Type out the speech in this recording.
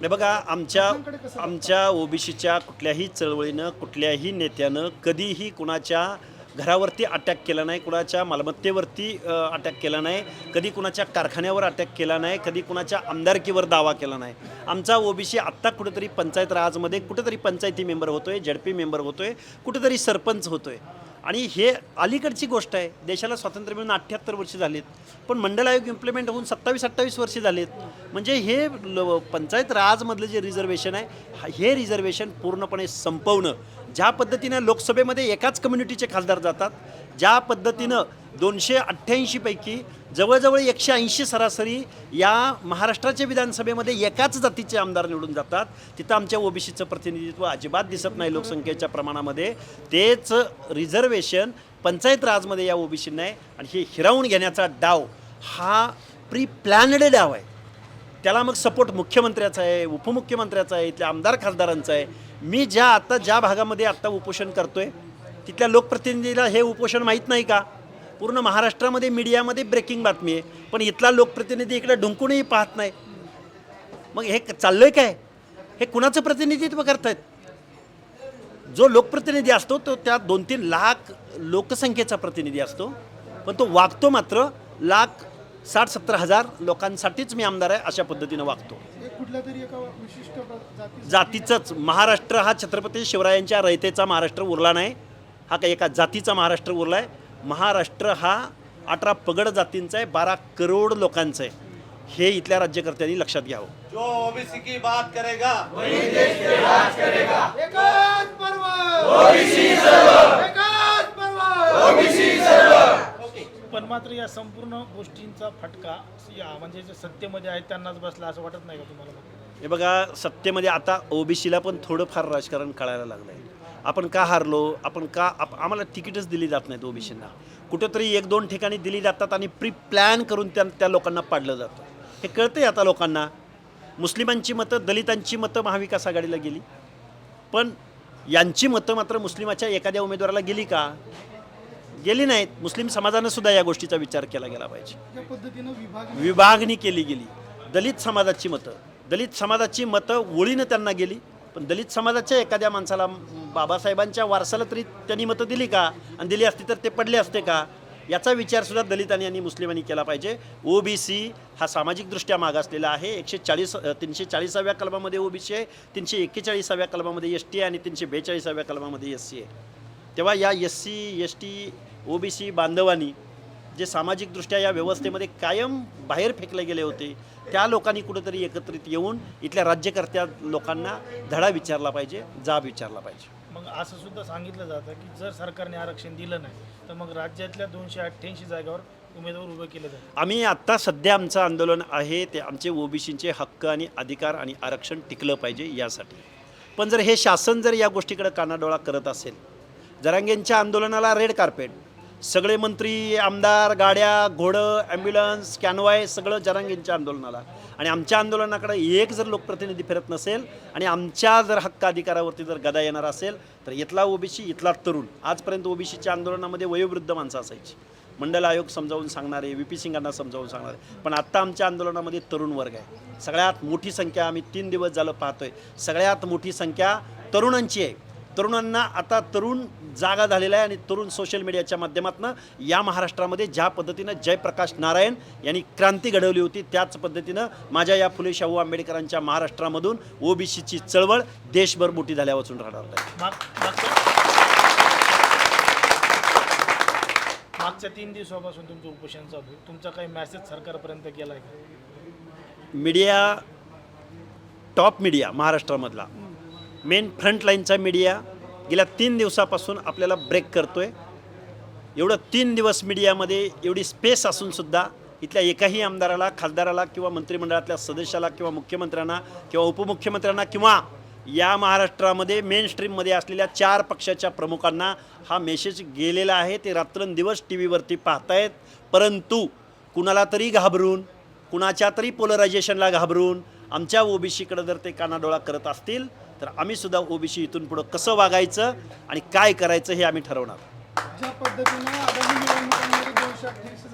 नाही बघा आमच्या आमच्या ओबीसीच्या कुठल्याही चळवळीनं कुठल्याही नेत्यानं कधीही कुणाच्या घरावरती अटॅक केला नाही कुणाच्या मालमत्तेवरती अटॅक केला नाही कधी कुणाच्या कारखान्यावर अटॅक केला नाही कधी कुणाच्या आमदारकीवर दावा केला नाही. आमचा ओबीसी आत्ता कुठेतरी पंचायत राजमध्ये कुठेतरी पंचायती मेंबर होतोय झडपी मेंबर होतोय कुठेतरी सरपंच होतोय. आणि हे अलीकडची गोष्ट आहे. देशाला स्वातंत्र्य मिळून अठ्ठ्याहत्तर वर्ष झालीत. पण मंडल आयोग इम्प्लिमेंट होऊन सत्तावीस अठ्ठावीस वर्ष झालीत. म्हणजे हे ल- पंचायत राजमधलं जे रिझर्वेशन आहे हे रिझर्वेशन पूर्णपणे संपवणं. ज्या पद्धतीनं लोकसभेमध्ये एकाच कम्युनिटीचे खासदार जातात ज्या पद्धतीनं दोनशे अठ्ठ्याऐंशीपैकी जवळजवळ एकशे ऐंशी सरासरी या महाराष्ट्राच्या विधानसभेमध्ये एकाच जातीचे आमदार निवडून जातात. तिथं आमच्या ओबीसीचं प्रतिनिधित्व अजिबात दिसत नाही लोकसंख्येच्या प्रमाणामध्ये. तेच रिझर्वेशन पंचायत राजमध्ये या ओबीसींना आहे आणि हे हिरावून घेण्याचा डाव हा प्री प्लॅनड डाव आहे. त्याला मग सपोर्ट मुख्यमंत्र्याचा आहे उपमुख्यमंत्र्याचा आहे इथल्या आमदार खासदारांचा आहे. मी ज्या आता ज्या भागामध्ये आत्ता उपोषण करतोय तिथल्या लोकप्रतिनिधीला हे उपोषण माहीत नाही का? पूर्ण महाराष्ट्रामध्ये मीडियामध्ये ब्रेकिंग बातमी आहे. पण इथला लोकप्रतिनिधी इकडे ढुंकूनही पाहत नाही. मग हे क- चाललंय काय? हे कुणाचं प्रतिनिधित्व करतायत? जो लोकप्रतिनिधी असतो तो त्या दोन तीन लाख लोकसंख्येचा प्रतिनिधी असतो. पण तो वागतो मात्र लाख साठ सत्तर हजार लोकांसाठीच मी आमदार आहे अशा पद्धतीनं वागतो. एक कुठल्या तरी एका विशिष्ट प्र- जाती जातीचंच. महाराष्ट्र हा छत्रपती शिवरायांच्या रयतेचा महाराष्ट्र उरला नाही. हा काही एका जातीचा महाराष्ट्र उरला आहे महाराष्ट्र हा अठरा पगड जातींचा आहे बारा करोड लोकांचा आहे. हे इथल्या राज्यकर्त्यांनी लक्षात घ्यावं. जो ओबीसी की बात करेगा एकच पर्व! एकच पर्व! पण मात्र या संपूर्ण गोष्टींचा फटका या म्हणजे जे सत्तेमध्ये आहेत त्यांनाच बसला असं वाटत नाही का तुम्हाला? हे बघा सत्तेमध्ये आता ओबीसीला पण थोडंफार राजकारण कळायला लागलं आहे आपण का हारलो? आपण का आप आम्हाला तिकीटच दिली जात नाहीत ओबीसींना. कुठेतरी एक दोन ठिकाणी दिली जातात आणि प्री प्लॅन करून त्या त्या लोकांना पाडलं जातं. हे कळतंय आता लोकांना. मुस्लिमांची मतं दलितांची मतं महाविकास आघाडीला गेली. पण यांची मतं मात्र मुस्लिमाच्या एखाद्या उमेदवाराला गेली का? गेली नाहीत. मुस्लिम समाजानं सुद्धा या गोष्टीचा विचार केला गेला पाहिजे. विभागणी केली गेली. दलित समाजाची मतं. दलित समाजाची मतं ओळीनं त्यांना गेली. पण दलित समाजाच्या एखाद्या माणसाला बाबासाहेबांच्या वारसाला तरी त्यांनी मतं दिली का? आणि दिली असती तर ते पडले असते का? याचा विचारसुद्धा दलितांनी आणि मुस्लिमांनी केला पाहिजे. ओबीसी हा सामाजिकदृष्ट्या मागासलेला आहे. एकशे चाळीस तीनशे चाळीसाव्या कलमामध्ये ओबीसी आहे. तीनशे एक्केचाळीसाव्या कलमामध्ये एस टी आहे आणि तीनशे बेचाळीसाव्या कलमामध्ये एस सी आहे. तेव्हा या S C S T OBC बांधवांनी जे सामाजिकदृष्ट्या या व्यवस्थेमध्ये कायम बाहेर फेकले गेले होते त्या लोकांनी कुठेतरी एकत्रित येऊन इथल्या राज्यकर्त्या लोकांना धडा विचारला पाहिजे जाब विचारला पाहिजे. मग असं सुद्धा सांगितलं जातं की जर सरकारने आरक्षण दिलं नाही तर मग राज्यातल्या दोनशे अठ्ठ्याऐंशी जागावर उमेदवार उभे केले जातात. आम्ही आत्ता सध्या आमचं आंदोलन आहे ते आमचे ओबीसीचे हक्क आणि अधिकार आणि आरक्षण टिकलं पाहिजे यासाठी. पण जर हे शासन जर या गोष्टीकडे कानाडोळा करत असेल जरांगेंच्या आंदोलनाला रेड कार्पेट सगळे मंत्री आमदार गाड्या घोडं ॲम्ब्युलन्स कॅनवाय सगळं जरांगींच्या आंदोलनाला. आणि आमच्या आंदोलनाकडे एक जर लोकप्रतिनिधी फिरत नसेल आणि आमच्या जर हक्क अधिकारावरती जर गदा येणार असेल तर इथला ओबीसी इथला तरुण. आजपर्यंत ओबीसीच्या आंदोलनामध्ये वयोवृद्ध माणसं असायची. मंडल आयोग समजावून सांगणारे व्ही पी सिंगांना समजावून सांगणारे पण आत्ता आमच्या आंदोलनामध्ये तरुण वर्ग आहे. सगळ्यात मोठी संख्या आम्ही तीन दिवस झालं पाहतोय. सगळ्यात मोठी संख्या तरुणांची आहे. तरुणांना आता तरुण जागा झालेला आहे आणि तरुण सोशल मीडियाच्या माध्यमातून या महाराष्ट्रामध्ये ज्या पद्धतीनं जयप्रकाश नारायण यांनी क्रांती घडवली होती त्याच पद्धतीनं माझ्या या फुले शाहू आंबेडकरांच्या महाराष्ट्रामधून ओबीसीची चळवळ देशभर मोठी झाल्यापासून राहणार आहे. माग मागच्या तीन दिवसापासून तुमचं उपोषण चालू. तुमचा काही मेसेज सरकारपर्यंत गेला आहे मीडिया टॉप मीडिया महाराष्ट्रामधला. मेन फ्रंटलाईनचा मीडिया गेल्या तीन दिवसापासून आपल्याला ब्रेक करतोय. एवढं तीन दिवस मीडियामध्ये एवढी स्पेस असूनसुद्धा इथल्या एकाही आमदाराला खासदाराला किंवा मंत्रिमंडळातल्या सदस्याला किंवा मुख्यमंत्र्यांना किंवा उपमुख्यमंत्र्यांना किंवा या महाराष्ट्रामध्ये मेन स्ट्रीममध्ये असलेल्या चार पक्षाच्या प्रमुखांना हा मेसेज गेलेला आहे. ते रात्रंदिवस टी व्हीवरती पाहतायत. परंतु कुणाला तरी घाबरून कुणाच्या तरी पोलरायझेशनला घाबरून आमच्या ओबीसीकडे जर ते कानाडोळा करत असतील तर आम्ही सुद्धा ओबीसी इथून पुढं कसं वागायचं आणि काय करायचं हे आम्ही ठरवणार. ज्या पद्धतीनं आगामी निवडणुकांमध्ये दोनशे अठ्ठावीस